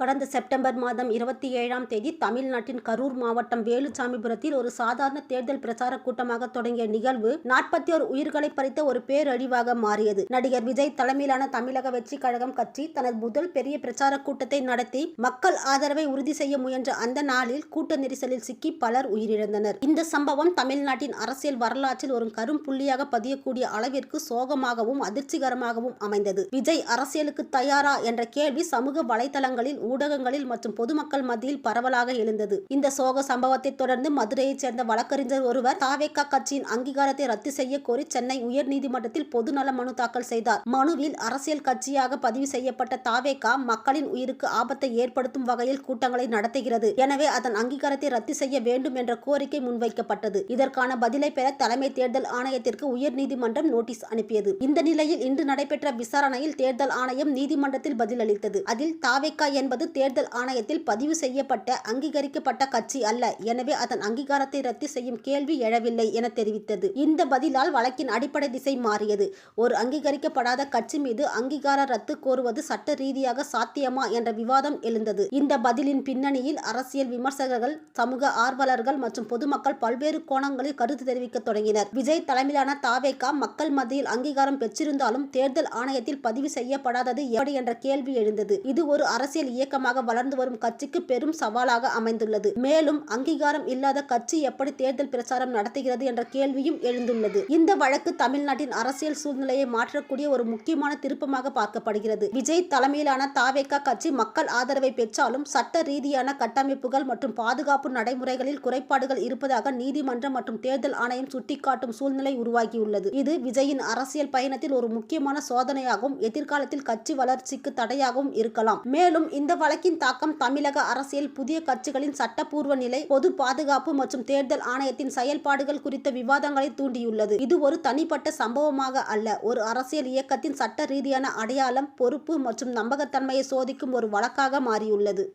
கடந்த செப்டம்பர் மாதம் இருபத்தி ஏழாம் தேதி தமிழ்நாட்டின் கரூர் மாவட்டம் வேலுச்சாமிபுரத்தில் ஒரு சாதாரண தேர்தல் பிரச்சார கூட்டமாக தொடங்கிய நிகழ்வு நாற்பத்தி ஒரு உயிர்களை பறித்த ஒரு பேரழிவாக மாறியது. நடிகர் விஜய் தலைமையிலான தமிழக வெற்றி கழகம் கட்சி தனது முதல் பெரிய பிரச்சார கூட்டத்தை நடத்தி மக்கள் ஆதரவை உறுதி செய்ய முயன்ற அந்த நாளில் கூட்ட நெரிசலில் சிக்கி பலர் உயிரிழந்தனர். இந்த சம்பவம் தமிழ்நாட்டின் அரசியல் வரலாற்றில் ஒரு கரும் புள்ளியாக பதியக்கூடிய அளவிற்கு சோகமாகவும் அதிர்ச்சிகரமாகவும் அமைந்தது. விஜய் அரசியலுக்கு தயாரா என்ற கேள்வி சமூக வலைதளங்களில் ஊடகங்களில் மற்றும் பொதுமக்கள் மத்தியில் பரவலாக எழுந்தது. இந்த சோக சம்பவத்தை தொடர்ந்து மதுரையைச் சேர்ந்த வழக்கறிஞர் ஒருவர் தாவேகா கட்சியின் அங்கீகாரத்தை ரத்து செய்ய கோரி சென்னை உயர்நீதிமன்றத்தில் பொதுநல மனு தாக்கல் செய்தார். மனுவில் அரசியல் கட்சியாக பதிவு செய்யப்பட்ட தாவேகா மக்களின் உயிருக்கு ஆபத்தை ஏற்படுத்தும் வகையில் கூட்டங்களை நடத்துகிறது. எனவே அதன் அங்கீகாரத்தை ரத்து செய்ய வேண்டும் என்ற கோரிக்கை முன்வைக்கப்பட்டது. இதற்கான பதிலை பெற தலைமை தேர்தல் ஆணையத்திற்கு உயர்நீதிமன்றம் நோட்டீஸ் அனுப்பியது. இந்த நிலையில் இன்று நடைபெற்ற விசாரணையில் தேர்தல் ஆணையம் நீதிமன்றத்தில் பதிலளித்தது. அதில் தாவேகா என்பது தேர்தல் ஆணையத்தில் பதிவு செய்யப்பட்ட அங்கீகரிக்கப்பட்ட கட்சி அல்ல. எனவே அதன் அங்கீகாரத்தை ரத்து செய்யும் கேள்வி எழவில்லை என தெரிவித்தது. இந்த பதிலால் வழக்கின் அடிப்படை திசை மாறியது. ஒரு அங்கீகரிக்கப்படாத கட்சி மீது அங்கீகார ரத்து கோருவது சட்ட ரீதியாக சாத்தியமா என்ற விவாதம் எழுந்தது. இந்த பதிலின் பின்னணியில் அரசியல் விமர்சகர்கள் சமூக ஆர்வலர்கள் மற்றும் பொதுமக்கள் பல்வேறு கோணங்களில் கருத்து தெரிவிக்க தொடங்கினர். விஜய் தலைமையிலான தாவேகா மக்கள் மத்தியில் அங்கீகாரம் பெற்றிருந்தாலும் தேர்தல் ஆணையத்தில் பதிவு செய்யப்படாதது எப்படி என்ற கேள்வி எழுந்தது. இது ஒரு அரசியல் இயக்க இயக்கமாக வளர்ந்து வரும் கட்சிக்கு பெரும் சவாலாக அமைந்துள்ளது. மேலும் அங்கீகாரம் இல்லாத கட்சி எப்படி தேர்தல் பிரச்சாரம் நடத்துகிறது என்ற கேள்வியும் எழுந்துள்ளது. இந்த வழக்கு தமிழ்நாட்டின் அரசியல் சூழ்நிலையை மாற்றக்கூடிய ஒரு முக்கியமான திருப்பமாக பார்க்கப்படுகிறது. விஜய் தலைமையிலான தாவேக்கா கட்சி மக்கள் ஆதரவை பெற்றாலும் சட்ட ரீதியான கட்டமைப்புகள் மற்றும் பாதுகாப்பு நடைமுறைகளில் குறைபாடுகள் இருப்பதாக நீதிமன்றம் மற்றும் தேர்தல் ஆணையம் சுட்டிக்காட்டும் சூழ்நிலை உருவாகியுள்ளது. இது விஜயின் அரசியல் பயணத்தில் ஒரு முக்கியமான சோதனையாகவும் எதிர்காலத்தில் கட்சி வளர்ச்சிக்கு தடையாகவும் இருக்கலாம். மேலும் இந்த வழக்கின் தாக்கம் தமிழக அரசியல் புதிய கட்சிகளின் சட்டப்பூர்வ நிலை பொது பாதுகாப்பு மற்றும் தேர்தல் ஆணையத்தின் செயல்பாடுகள் குறித்த விவாதங்களை தூண்டியுள்ளது. இது ஒரு தனிப்பட்ட சம்பவமாக அல்ல. ஒரு அரசியல் இயக்கத்தின் சட்ட ரீதியான அடையாளம் பொறுப்பு மற்றும் நம்பகத்தன்மையை சோதிக்கும் ஒரு வழக்காக மாறியுள்ளது.